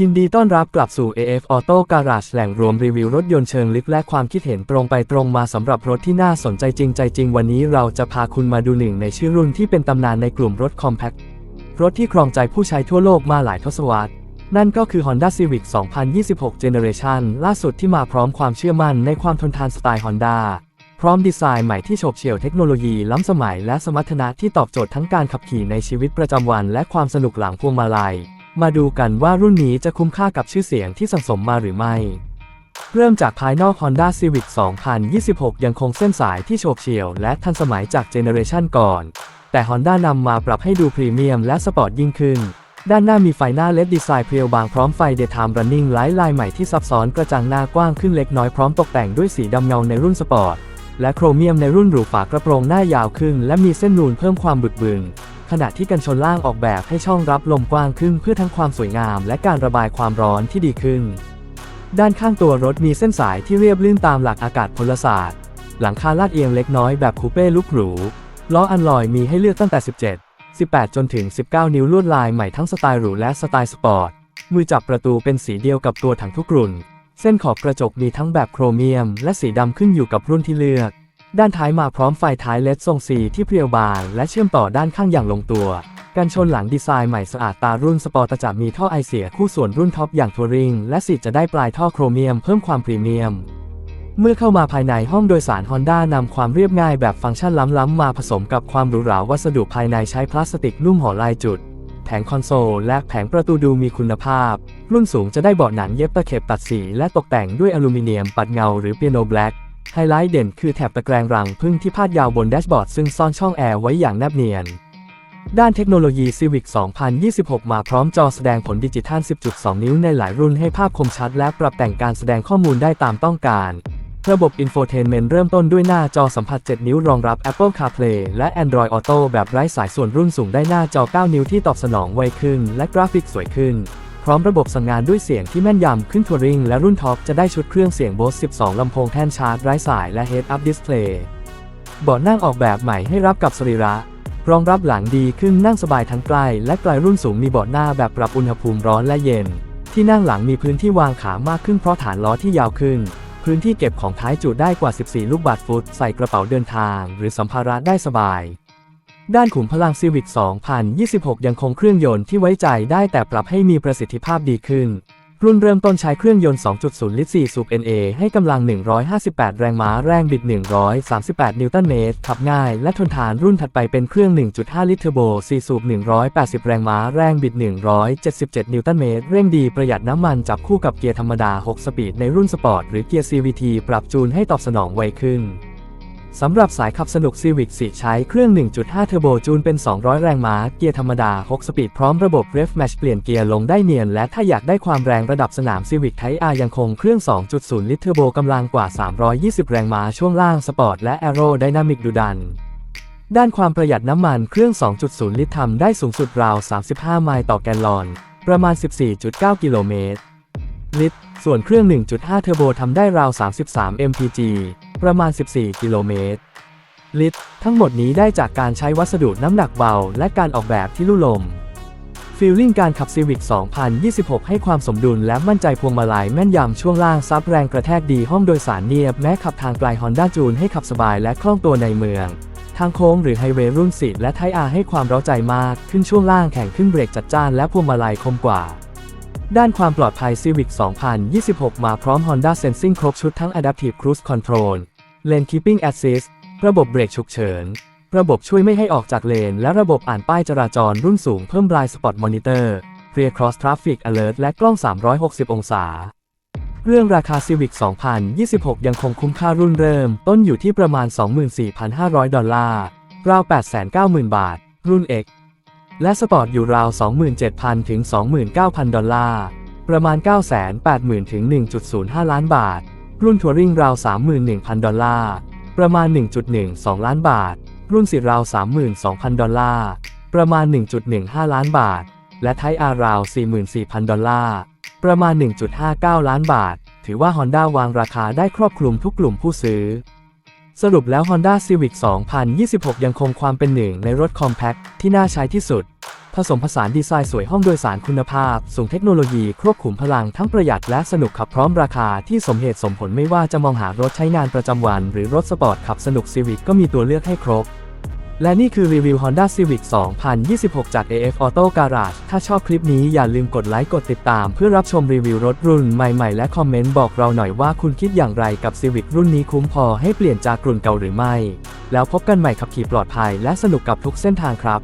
ยินดีต้อนรับกลับสู่ AF Auto Garage แหล่งรวมรีวิวรถยนต์เชิงลึกและความคิดเห็นตรงไปตรงมาสำหรับรถที่น่าสนใจจริงใจจริงวันนี้เราจะพาคุณมาดูหนึ่งในชื่อรุ่นที่เป็นตำนานในกลุ่มรถ Compact รถที่ครองใจผู้ใช้ทั่วโลกมาหลายทศวรรษ นั่นก็คือ Honda Civic 2026 Generation ล่าสุดที่มาพร้อมความเชื่อมั่นในความทนทานสไตล์ Honda พร้อมดีไซน์ใหม่ที่โฉบเฉี่ยวเทคโนโลยีล้ำสมัยและสมรรถนะที่ตอบโจทย์ทั้งการขับขี่ในชีวิตประจำวัน และความสนุกหลังพวงมาลัย มาดูกันว่ารุ่นนี้จะคุ้มค่ากับชื่อเสียงที่สั่งสมมาหรือไม่ เริ่มจากภายนอก Honda Civic 2026 ยังคงเส้นสายที่โฉบเฉี่ยวและทันสมัยจากเจเนอเรชันก่อน แต่ Honda นำมาปรับให้ดูพรีเมียมและสปอร์ตยิ่งขึ้น ด้านหน้ามีไฟหน้า LED ดีไซน์เพรียวบางพร้อมไฟ Daytime Running ไลท์ลายใหม่ที่ซับซ้อนกระจังหน้ากว้างขึ้นเล็กน้อยพร้อมตกแต่งด้วยสีดำเงาในรุ่นสปอร์ตและโครเมียมในรุ่นหรูฝากระโปรงหน้ายาวขึ้น และมีเส้นนูนเพิ่มความบึกบึน ขณะที่กันชนล่างออกแบบให้ช่องรับลมกว้างขึ้นเพื่อทั้งความสวยงาม และการระบายความร้อนที่ดีขึ้น ด้านข้างตัวรถมีเส้นสายที่เรียบลื่นตามหลักอากาศพลศาสตร์ หลังคาลาดเอียงเล็กน้อยแบบคูเป้ลุกหรู ล้ออันลอยมีให้เลือกตั้งแต่ 17 18 จนถึง 19 นิ้วลวดลายใหม่ทั้งสไตล์หรูและสไตล์สปอร์ต มือจับประตูเป็นสีเดียวกับตัวถังทุกรุ่น เส้นขอบกระจกมีทั้งแบบโครเมียม และสีดำขึ้นอยู่กับรุ่นที่เลือก ด้านท้ายมาพร้อมไฟท้ายเลดทรงสีที่เพรียวบาง และเชื่อมต่อด้านข้างอย่างลงตัว กันชนหลังดีไซน์ใหม่สะอาดตารุ่นสปอร์ตจะมีท่อไอเสียคู่ส่วนรุ่นท็อปอย่างทัวริง และสีจะได้ปลายท่อโครเมียมเพิ่มความพรีเมียม เมื่อเข้ามาภายในห้องโดยสาร Honda นำความเรียบง่ายแบบฟังก์ชันล้ำๆมาผสมกับความหรูหราวัสดุภายในใช้พลาสติกนุ่มห่อลายจุด แผงคอนโซลและแผงประตูดูมีคุณภาพ รุ่นสูงจะได้เบาะหนังเย็บตะเข็บตัดสี และตกแต่งด้วยอลูมิเนียมปัดเงาหรือเปียโนแบล็ก ไฮไลท์เด่นคือแถบตะแกรงรังพึ่งที่พาดยาวบนแดชบอร์ดซึ่งซ่อนช่องแอร์ไว้อย่างแนบเนียน ด้านเทคโนโลยี Civic 2026 มาพร้อมจอแสดงผลดิจิทัล 10.2 นิ้วในหลายรุ่นให้ภาพคมชัดและปรับแต่งการแสดงข้อมูลได้ตามต้องการ ระบบ Infotainment เริ่มต้นด้วยหน้าจอสัมผัส 7 นิ้วรองรับ Apple CarPlay และ Android Auto แบบไร้สายส่วนรุ่นสูงได้หน้าจอ 9 นิ้วที่ตอบสนองไวขึ้น และกราฟิกสวยขึ้น พร้อมระบบสั่งงานด้วยเสียงที่แม่นยำขึ้นทัวริงและรุ่นท็อปจะได้ชุดเครื่องเสียง Bose 12 ลำโพงแท่นชาร์จไร้สายและ Head Up Display เบาะนั่งออกแบบใหม่ให้รับกับสรีระ รองรับหลังดีขึ้นนั่งสบายทั้งใกล้และไกลรุ่นสูงมีเบาะหน้าแบบปรับอุณหภูมิร้อนและเย็น ที่นั่งหลังมีพื้นที่วางขามากขึ้นเพราะฐานล้อที่ยาวขึ้น พื้นที่เก็บของท้ายจุได้กว่า 14 ลูกบาศก์ฟุต ใส่กระเป๋าเดินทาง หรือสัมภาระได้สบาย ด้านขุมพลัง Civic 2026 ยังคงเครื่องยนต์ที่ไว้ใจได้แต่ปรับให้มีประสิทธิภาพดีขึ้น รุ่นเริ่มต้นใช้เครื่องยนต์ 2.0 ลิตร 4 สูบ NA ให้กำลัง 158 แรงม้า แรงบิด 138 นิวตันเมตร ขับง่ายและทนทานรุ่นถัดไปเป็นเครื่อง 1.5 ลิตรเทอร์โบ 4 สูบ 180 แรงม้า แรงบิด 177 นิวตันเมตร เร่งดีประหยัดน้ำมันจับคู่กับเกียร์ธรรมดา 6 สปีดในรุ่นสปอร์ตหรือเกียร์ CVT ปรับจูนให้ตอบสนองไวขึ้น สำหรับสายขับสนุก Civic 4ใช้เครื่อง 1.5 เทอร์โบจูนเป็น 200 แรงม้า เกียร์ธรรมดา 6 สปีดพร้อมระบบ Rev Match เปลี่ยนเกียร์ลงได้เนียน และถ้าอยากได้ความแรงระดับสนาม Civic Type R ยังคงเครื่อง 2.0 ลิตรเทอร์โบกำลังกว่า 320 แรงม้า ช่วงล่างสปอร์ตและ Aero Dynamic ดุดัน ด้านความประหยัดน้ำมันเครื่อง 2.0 ลิตรทำได้สูงสุดราว 35 ไมล์ต่อแกลลอน ประมาณ 14.9 กิโลเมตร ลิตร ส่วนเครื่อง 1.5 เทอร์โบทำได้ราว 33 mpg ประมาณ 14 กิโลเมตร ลิตร ทั้งหมดนี้ได้จากการใช้วัสดุน้ำหนักเบา และการออกแบบที่ลุ่ลมฟีลลิ่งการขับ Civic 2026 ให้ความสมดุลและมั่นใจพวงมาลัยแม่นยำช่วงล่างซับแรงกระแทกดีห้องโดยสารเนียบ แม้ขับทางไกล Honda จูนให้ขับสบายและคล่องตัวในเมือง ทางโค้งหรือไฮเวย์รุ่นสิและไทอาให้ความร้าใจมาก ขึ้นช่วงล่างแข่งขึ้นเบรกจัดจ้านและพวงมาลัยคมกว่า ด้านความปลอดภัย Civic 2026 มาพร้อม Honda Sensing ครบชุดทั้ง Adaptive Cruise Control Lane Keeping Assist ระบบเบรกฉุกเฉิน ระบบช่วยไม่ให้ออกจากเลน และระบบอ่านป้ายจราจรรุ่นสูงเพิ่ม Blind Spot Monitor Rear Cross Traffic Alert และกล้อง 360 องศา เรื่องราคา Civic 2026 ยังคงคุ้มค่ารุ่นเริ่ม ต้นอยู่ที่ประมาณ 24,500 ดอลลาร์ ราว 890,000 บาท รุ่น X และสปอร์ตอยู่ราว 27,000 ถึง 29,000 ดอลลาร์ ประมาณ 980,000 ถึง 1.05 ล้านบาท รุ่นทัวริงราว 31,000 ดอลลาร์ ประมาณ 1.12 ล้านบาท รุ่นสิราว 32,000 ดอลลาร์ ประมาณ 1.15 ล้านบาท และไทอาราว 44,000 ดอลลาร์ ประมาณ 1.59 ล้านบาท ถือว่า Honda วางราคาได้ครอบคลุมทุกกลุ่มผู้ซื้อ สรุปแล้ว Honda Civic 2026 ยังคงความเป็นหนึ่งในรถคอมแพคที่น่าใช้ที่สุด ผสมผสานดีไซน์สวยห้องโดยสารคุณภาพ สูงเทคโนโลยีครอบคลุมพลังทั้งประหยัดและสนุกขับพร้อมราคาที่สมเหตุสมผลไม่ว่าจะมองหารถใช้งานประจำวัน หรือรถสปอร์ตขับสนุก Civic ก็มีตัวเลือกให้ครบ และนี่คือรีวิว Honda Civic 2026 จาก AF Auto Garage ถ้าชอบคลิปนี้อย่าลืมกดไลค์กดติดตาม เพื่อรับชมรีวิวรถรุ่นใหม่ๆ และคอมเมนต์บอกเราหน่อยว่าคุณคิดอย่างไรกับ Civic รุ่นนี้คุ้มพอให้เปลี่ยนจากรุ่นเก่าหรือไม่ แล้วพบกันใหม่ขับขี่ปลอดภัยและสนุกกับทุกเส้นทางครับ